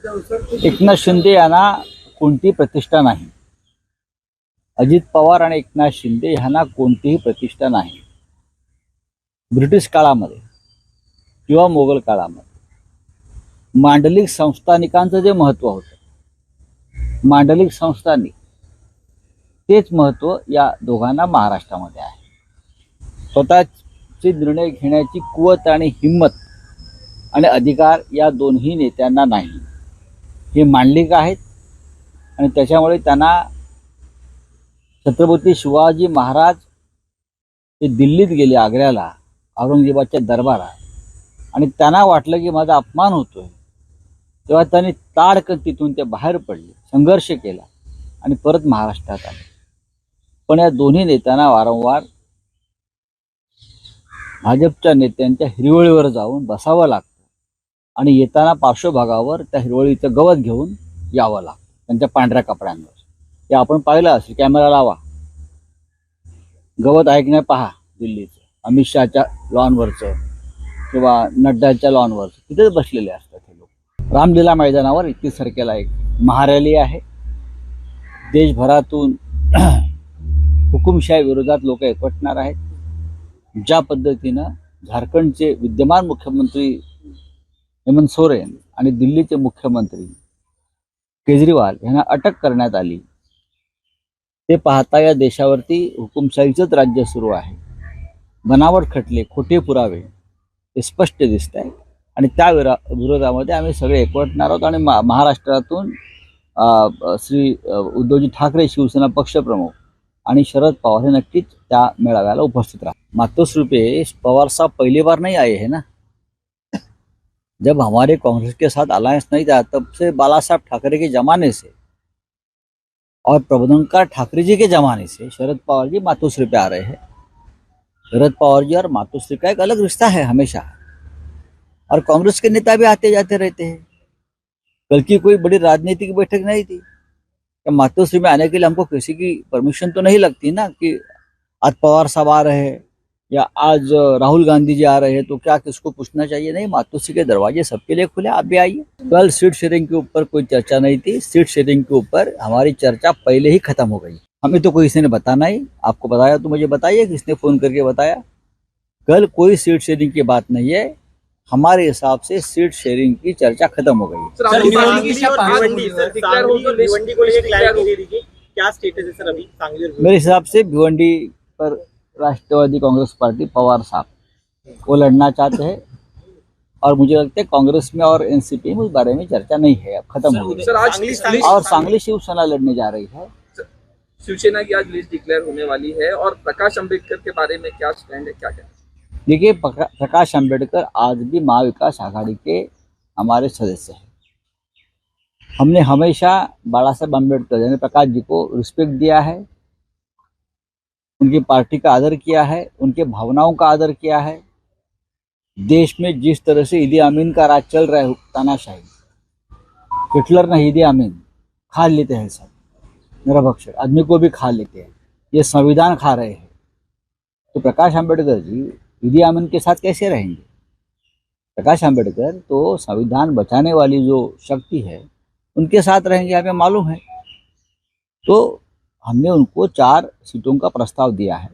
एकनाथ शिंदे यांना कोणतीही प्रतिष्ठा नाही. अजित पवार आणि एकनाथ शिंदे यांना कोणतीही प्रतिष्ठा नाही. ब्रिटिश काळामध्ये किंवा मोगल काळामध्ये. मांडलिक संस्थानिकांचं जे महत्त्व होतं मांडलिक संस्थानिक तेच महत्त्व या दोघांना महाराष्ट्रामध्ये आहे. स्वतःचे निर्णय घेण्याची कुवत आणि हिंमत आणि अधिकार या दोन्ही नेत्यांना नाही. हे मांडलिक आहेत. आणि त्याच्यामुळे त्यांना छत्रपती शिवाजी महाराज ते दिल्लीत गेले आग्र्याला औरंगजेबाच्या दरबारात. आणि त्यांना वाटलं की माझा अपमान होतोय. तेव्हा त्यांनी ताडक तिथून ते बाहेर पडले संघर्ष केला आणि परत महाराष्ट्रात आले. पण या दोन्ही नेत्यांना वारंवार भाजपच्या नेत्यांच्या हिरवळीवर जाऊन बसावं लागतं. आणि येताना पार्श्वभागावर त्या हिरवळीचं गवत घेऊन यावं लागतं त्यांच्या पांढऱ्या कपड्यांवर. हे आपण पाहिलं असेल कॅमेरा लावा. गवत ऐकण्या पहा दिल्लीचं. अमित शहाच्या लॉनवरचं किंवा नड्डाच्या लॉनवरचं तिथेच बसलेले असतात हे लोक. रामलीला मैदानावर एकतीस तारखेला एक महारॅली आहे. देशभरातून हुकुमशाही विरोधात लोक एकवटणार आहेत. ज्या पद्धतीनं झारखंडचे विद्यमान मुख्यमंत्री हेमंत सोरेन आणि दिल्लीचे मुख्यमंत्री केजरीवाल यांना अटक करण्यात आली. ते पाहता या देशावरती हुकुमशाहीचंच राज्य सुरू आहे. बनावट खटले खोटे पुरावे हे स्पष्ट दिसत आहे आणि त्या विरा विरोधामध्ये आम्ही सगळे एकवटणार आहोत आणि मा महाराष्ट्रातून श्री उद्धवजी ठाकरे शिवसेना पक्षप्रमुख आणि शरद पवार हे नक्कीच त्या मेळाव्याला उपस्थित राहतात मातोश्री पवार साहब पहिली बार नाही आहे ना? जब हमारे कांग्रेस के साथ अलायंस नहीं था, तब से बाला साहब ठाकरे के जमाने से और प्रबोधनकार ठाकरे जी के जमाने से शरद पवार जी मातोश्री पे आ रहे हैं। शरद पवार जी और मातोश्री का एक अलग रिश्ता है हमेशा। और कांग्रेस के नेता भी आते जाते रहते हैं। कल की कोई बड़ी राजनीतिक बैठक नहीं थी। तो मातोश्री में आने के लिए हमको किसी की परमिशन तो नहीं लगती ना कि आज पवार साहब आ रहे हैं। या आज राहुल गांधी जी आ रहे हैं तो क्या किसको पूछना चाहिए? नहीं मातोश्री के दरवाजे सबके लिए खुले आप भी आइए। कल सीट शेयरिंग के ऊपर कोई चर्चा नहीं थी। सीट शेयरिंग के ऊपर हमारी चर्चा पहले ही खत्म हो गई। हमें तो कोई किसी ने बताना ही। आपको बताया तो मुझे बताइए किसने फ़ोन करके बताया? कल कोई सीट शेयरिंग की बात नहीं है। हमारे हिसाब से सीट शेयरिंग की चर्चा खत्म हो गई। मेरे हिसाब से भिवंडी पर राष्ट्रवादी कांग्रेस पार्टी पवार साहब। वो लड़ना चाहते हैं और मुझे लगता है कांग्रेस में और एनसीपी में उस बारे में चर्चा नहीं है अब खत्म हो गई। सर आज सांगली- लिस्ट- सांगली- और सांगली शिवसेना लड़ने जा रही है। शिवसेना की आज लिस्ट डिक्लेयर होने वाली है और प्रकाश अंबेडकर के बारे में क्या स्टैंड है क्या क्या देखिए प्रका- प्रकाश अंबेडकर आज भी महाविकास आघाड़ी के हमारे सदस्य हैं। हमने हमेशा बाला साहब अंबेडकर यानी प्रकाश जी को रिस्पेक्ट दिया है। उनकी पार्टी का आदर किया है, उनके भावनाओं का आदर किया है। देश में जिस तरह से ईदी अमीन का राज चल रहा है, तानाशाही। हिटलर ने ईदी अमीन खा लेते हैं सब। निरभक्ष आदमी को भी खा लेते हैं। ये संविधान खा रहे हैं। तो प्रकाश आंबेडकर जी, ईदी अमीन के साथ कैसे रहेंगे? प्रकाश आंबेडकर तो संविधान बचाने वाली जो शक्ति है, उनके साथ रहेंगे हमें मालूम है। तो हमने उनको चार सीटों का प्रस्ताव दिया है।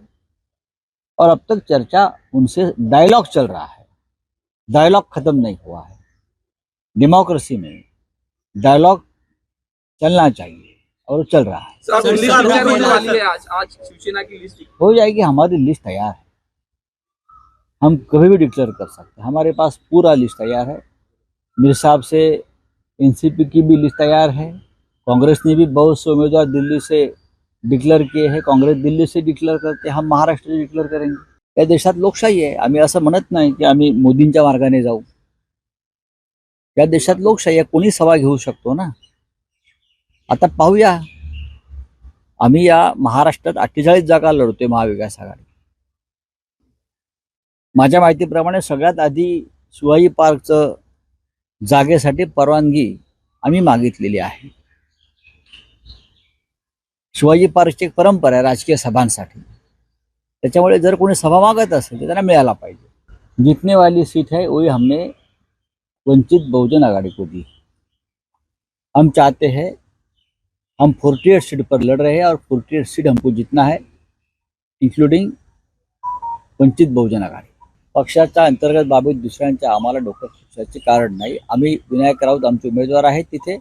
और अब तक चर्चा उनसे डायलॉग चल रहा है। डायलॉग खत्म नहीं हुआ है। डेमोक्रेसी में डायलॉग चलना चाहिए और चल रहा है। सर सर, सर, है आज आज शिवसेना की लिस्ट हो जाएगी हमारी लिस्ट तैयार है। हम कभी भी डिक्लेयर कर सकते हैं। हमारे पास पूरा लिस्ट तैयार है। मेरे हिसाब से एनसीपी की भी लिस्ट तैयार है। कांग्रेस ने भी बहुत से उम्मीदवार दिल्ली से डिक्लेअर किए हैं काँग्रेस दिल्ली से डिक्लेअर करते हम महाराष्ट्र से डिक्लेअर करेंगे. या देशात लोकशाही आहे. आम्ही असं म्हणत नाही की आम्ही मोदींच्या मार्गाने जाऊ. या देशात लोकशाही आहे. कोणी सभा घेऊ शकतो ना? आता पाहूया. आम्ही या महाराष्ट्रात अठ्ठेचाळीस जागा लढतोय महाविकास आघाडी. माझ्या माहितीप्रमाणे सगळ्यात आधी शिवाजी पार्कचं जागेसाठी परवानगी आम्ही मागितलेली आहे. शिवाजी पार्कची एक परंपरा आहे राजकीय सभांसाठी. त्याच्यामुळे जर कोणी सभा मागत असेल तर त्यांना मिळायला पाहिजे. जितने वाली सीट है वही हमने वंचित बहुजन आघाड़ी को दी. हम चाहते हैं हम 48 सीट पर लड़ रहे हैं और 48 सीट हमको जीतना है इन्क्लुडिंग वंचित बहुजन आघाडी. पक्षाच्या अंतर्गत बाबीत दुसऱ्यांच्या आम्हाला डोकं खुपसायचे कारण नाही. आम्ही विनायक राऊत आमचे उमेदवार आहेत तिथे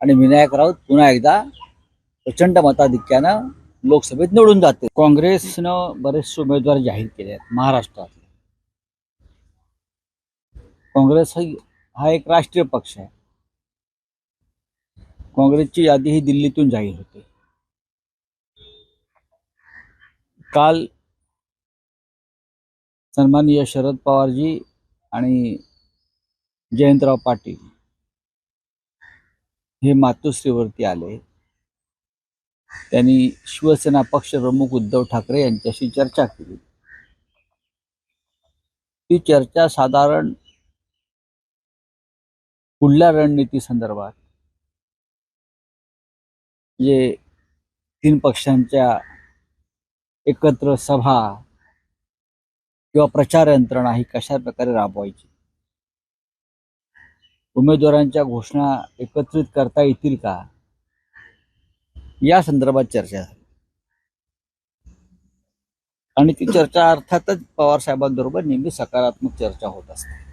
आणि विनायक राऊत पुन्हा एकदा प्रचंड मताधिक्यानं लोकसभेत निवडून जाते. काँग्रेसनं बरेचसे उमेदवार जाहीर केले आहेत महाराष्ट्रातले. काँग्रेस हा एक राष्ट्रीय पक्ष आहे. काँग्रेसची यादी ही दिल्लीतून जाहीर होते. काल सन्माननीय शरद पवारजी आणि जयंतराव पाटील हे मातोश्रीवरती आले. त्यांनी शिवसेना पक्षप्रमुख उद्धव ठाकरे यांच्याशी चर्चा केली. ती चर्चा साधारण पुढल्या रणनीती संदर्भात? जे तीन पक्षांच्या एकत्र सभा किंवा प्रचार यंत्रणा ही कशा प्रकारे राबवायची? उमेदवारांच्या घोषणा एकत्रित करता येतील का? या संदर्भात चर्चा झाली. आणि ती चर्चा अर्थातच पवार साहेबांबरोबर नेहमी सकारात्मक चर्चा होत असते.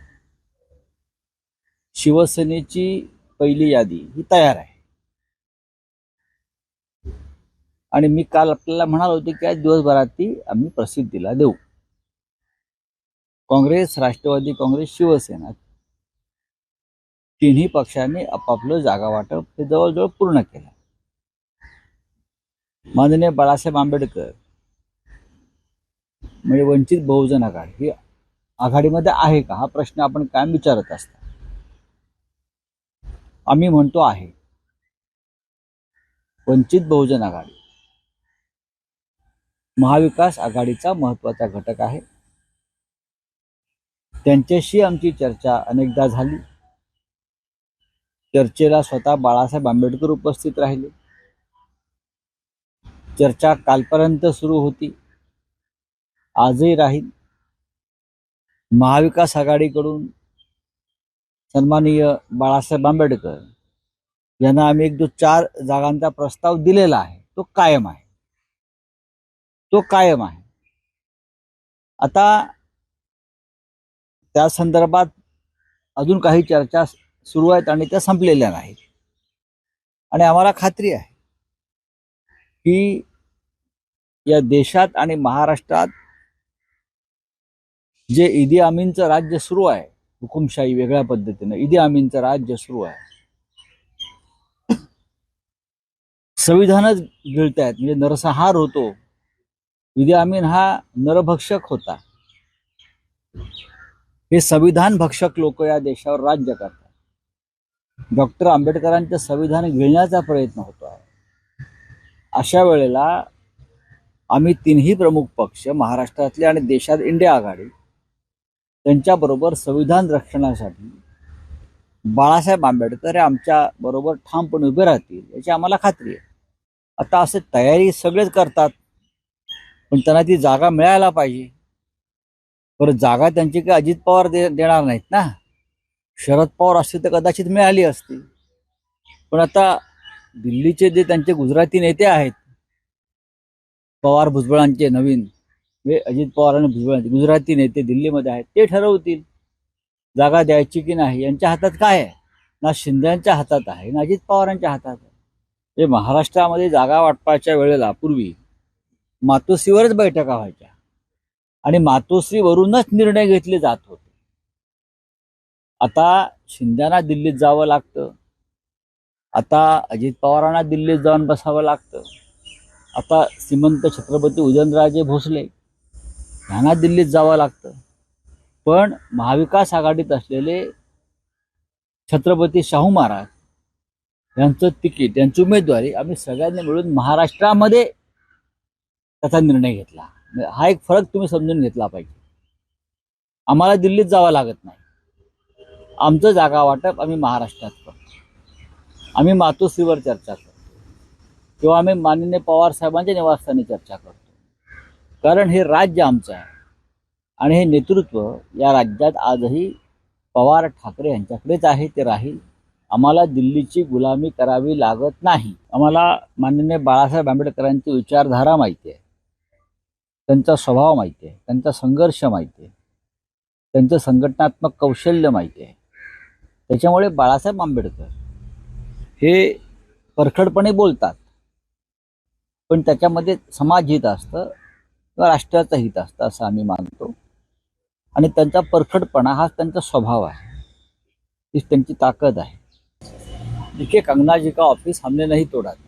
शिवसेनेची पहिली यादी ही तयार आहे. आणि मी काल आपल्याला म्हणाल होते की आज दिवसभरात ती आम्ही प्रसिद्धीला देऊ. काँग्रेस राष्ट्रवादी काँग्रेस शिवसेना तिन्ही पक्षांनी आपापलं जागा वाटप हे जवळजवळ पूर्ण केलं. माननीय बाळासाहेब आंबेडकर म्हणजे वंचित बहुजन आघाडी ही आघाडीमध्ये आहे का? हा प्रश्न आपण कायम विचारत असता. आम्ही म्हणतो आहे वंचित बहुजन आघाडी महाविकास आघाडीचा महत्त्वाचा घटक आहे. त्यांच्याशी आमची चर्चा अनेकदा झाली. चर्चेला स्वतः बाळासाहेब आंबेडकर उपस्थित राहिले. चर्चा कालपर्यंत सुरू होती. आजही राहील. महाविकास आघाडीकडून सन्माननीय बाळासाहेब आंबेडकर यांना आम्ही एक जो चार जागांचा प्रस्ताव दिलेला आहे तो कायम आहे. तो कायम आहे. आता त्या संदर्भात अजून काही चर्चा सुरू आहेत आणि त्या संपलेल्या नाहीत. आणि आम्हाला खात्री आहे की या देशात आणि महाराष्ट्रात जे इदी अमीनचं राज्य सुरू आहे हुकुमशाही वेगळ्या पद्धतीनं इदी अमीनचं राज्य सुरू आहे. संविधानच गिळत आहेत म्हणजे नरसंहार होतो. ईदी अमीन हा नरभक्षक होता. हे संविधान भक्षक लोक या देशावर राज्य करतात. डॉक्टर आंबेडकरांचं संविधान गिळण्याचा प्रयत्न होतो आहे. अशा वेळेला आम्ही तीनही प्रमुख पक्ष महाराष्ट्रातले आणि देशात इंडिया आघाडी त्यांच्याबरोबर संविधान रक्षणासाठी बाळासाहेब आंबेडकर हे आमच्या बरोबर ठामपणे उभे राहतील याची आम्हाला खात्री आहे. आता असे तयारी सगळेच करतात पण त्यांना ती जागा मिळायला पाहिजे. बरं जागा त्यांची काही अजित पवार दे देणार नाहीत ना. शरद पवार असते तर कदाचित मिळाली असती. पण आता दिल्लीचे जे त्यांचे गुजराती नेते आहेत पवार भुजबळांचे नवीन म्हणजे अजित पवार आणि भुजबळांचे गुजराती नेते दिल्लीमध्ये आहेत ते ठरवतील जागा द्यायची की नाही यांच्या हातात काय आहे? ना शिंद्यांच्या हातात आहे ना अजित पवारांच्या हातात आहे. हे महाराष्ट्रामध्ये जागा वाटपाच्या वेळेला पूर्वी मातोश्रीवरच बैठका व्हायच्या. आणि मातोश्रीवरूनच निर्णय घेतले जात होते. आता शिंद्यांना दिल्लीत जावं लागतं. आता अजित पवारांना दिल्लीत जाऊन बसावं लागतं. आता श्रीमंत छत्रपती उदयनराजे भोसले यांना दिल्लीत जावं लागतं. पण महाविकास आघाडीत असलेले छत्रपती शाहू महाराज यांचं तिकीट यांची उमेदवारी आम्ही सगळ्यांनी मिळून महाराष्ट्रामध्ये त्याचा निर्णय घेतला. हा एक फरक तुम्ही समजून घेतला पाहिजे. आम्हाला दिल्लीत जावं लागत नाही. आमचं जागा वाटप आम्ही महाराष्ट्रात करतो. आम्ही मातोश्रीवर चर्चा करतो. किंवा आम्ही माननीय पवार साहेबांच्या निवासस्थानी चर्चा करतो. कारण हे राज्य आमचं आहे. आणि हे नेतृत्व या राज्यात आजही पवार ठाकरे यांच्याकडेच आहे ते राहील. आम्हाला दिल्लीची गुलामी करावी लागत नाही. आम्हाला माननीय बाळासाहेब आंबेडकरांची विचारधारा माहिती आहे. त्यांचा स्वभाव माहिती आहे. त्यांचा संघर्ष माहिती आहे. त्यांचं संघटनात्मक कौशल्य माहिती आहे. त्याच्यामुळे बाळासाहेब आंबेडकर हे परखडपणे बोलतात. पण त्याच्यामध्ये समाज हित असतं किंवा राष्ट्राचं हित असतं असं आम्ही मानतो. आणि त्यांचा परखडपणा हा त्यांचा स्वभाव आहे. हीच त्यांची ताकद आहे. देखिए कंगना जी का ऑफिस हमने नहीं तोड़ा था.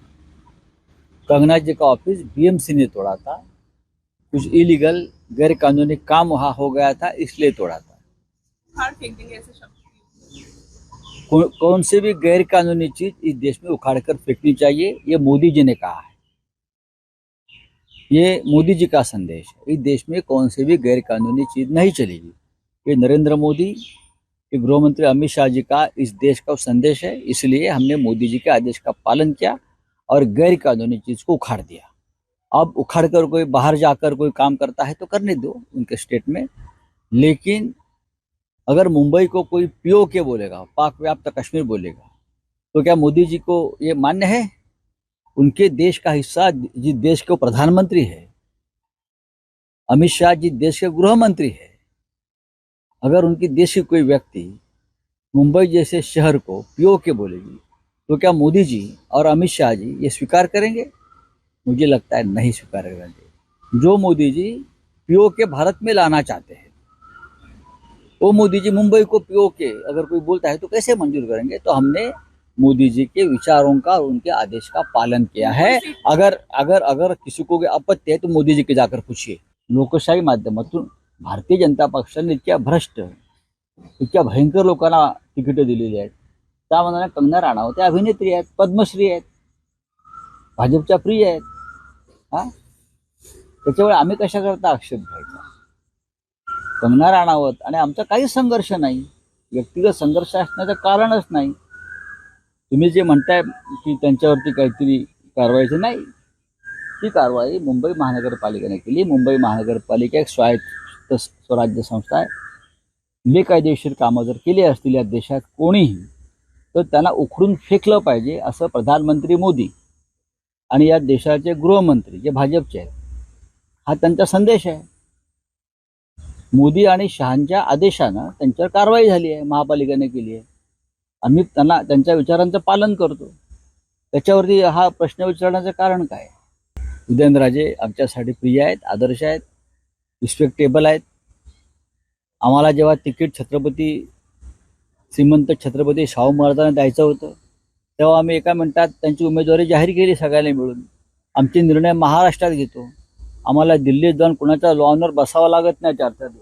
कंगना जी का ऑफिस बीएमसी ने तोड़ा था. कुछ इलीगल गैर कानूनी काम वहाँ हो गया था इसलिए तोड़ा था. कौन सी भी गैर कानूनी चीज इस देश में उखाड़ कर फेंकनी चाहिए ये मोदी जी ने कहा है। ये मोदी जी का संदेश है। इस देश में कौन सी भी गैर कानूनी चीज़ नहीं चलेगी। ये नरेंद्र मोदी, ये गृह मंत्री अमित शाह जी का इस देश का संदेश है। इसलिए हमने मोदी जी के आदेश का पालन किया और गैर कानूनी चीज़ को उखाड़ दिया। अब उखाड़ कर कोई बाहर जाकर कोई काम करता है तो करने दो उनके स्टेट में। लेकिन अगर मुंबई को कोई पीओ के बोलेगा, पाक व्याप्त कश्मीर बोलेगा तो क्या मोदी जी को ये मान्य है? उनके देश का हिस्सा जिस देश के प्रधानमंत्री है, अमित शाह जी देश के गृह मंत्री है, अगर उनकी देश की कोई व्यक्ति मुंबई जैसे शहर को पीओ के बोलेगी तो क्या मोदी जी और अमित शाह जी ये स्वीकार करेंगे? मुझे लगता है नहीं स्वीकार करेंगे। जो मोदी जी पीओ के भारत में लाना चाहते हैं, वो मोदी जी मुंबई को पीओ के अगर कोई बोलता है तो कैसे मंजूर करेंगे? तो हमने मोदी जी के विचारों का और उनके आदेश का पालन किया है। अगर अगर अगर किसी को आपत्ती है तो मोदी जी के जाकर पूछिए। लोकशाही माध्यमातून भारतीय जनता पक्षाने इतक्या भ्रष्ट इतक्या भयंकर लोकांना तिकीटं दिलेली आहेत. त्यामध्ये कंगना राणावत त्या अभिनेत्री आहेत पद्मश्री आहेत भाजपच्या प्रिय आहेत. हा? त्याच्यामुळे आम्ही कशा करता आक्षेप घ्यायचा? कंगना राणावत आणि आमचा काहीच संघर्ष नाही. व्यक्तिगत संघर्ष असण्याचं कारणच नाही. तुम्ही जे म्हणताय की त्यांच्यावरती काहीतरी कारवाईची नाही. ती कारवाई मुंबई महानगरपालिकेने केली. मुंबई महानगरपालिका एक स्वायत्त स्वराज्य संस्था आहे. बेकायदेशीर कामं जर केली असतील या देशात कोणीही तर त्यांना उखडून फेकलं पाहिजे असं प्रधानमंत्री मोदी आणि या देशाचे गृहमंत्री जे भाजपचे आहेत हा त्यांचा संदेश आहे. मोदी आणि शहांच्या आदेशानं त्यांच्यावर कारवाई झाली आहे महापालिकेने केली आहे. आम्ही त्यांना त्यांच्या विचारांचं पालन करतो. त्याच्यावरती हा प्रश्न विचारण्याचं कारण काय? उदयनराजे आमच्यासाठी प्रिय आहेत आदर्श आहेत रिस्पेक्टेबल आहेत. आम्हाला जेव्हा तिकीट छत्रपती श्रीमंत छत्रपती शाहू महाराजांना द्यायचं होतं तेव्हा आम्ही एका मिनिटात त्यांची उमेदवारी जाहीर केली सगळ्यांनी मिळून. आमचे निर्णय महाराष्ट्रात घेतो. आम्हाला दिल्लीत जाऊन कुणाच्या लॉनवर बसावं लागत नाही चार चार दिवस.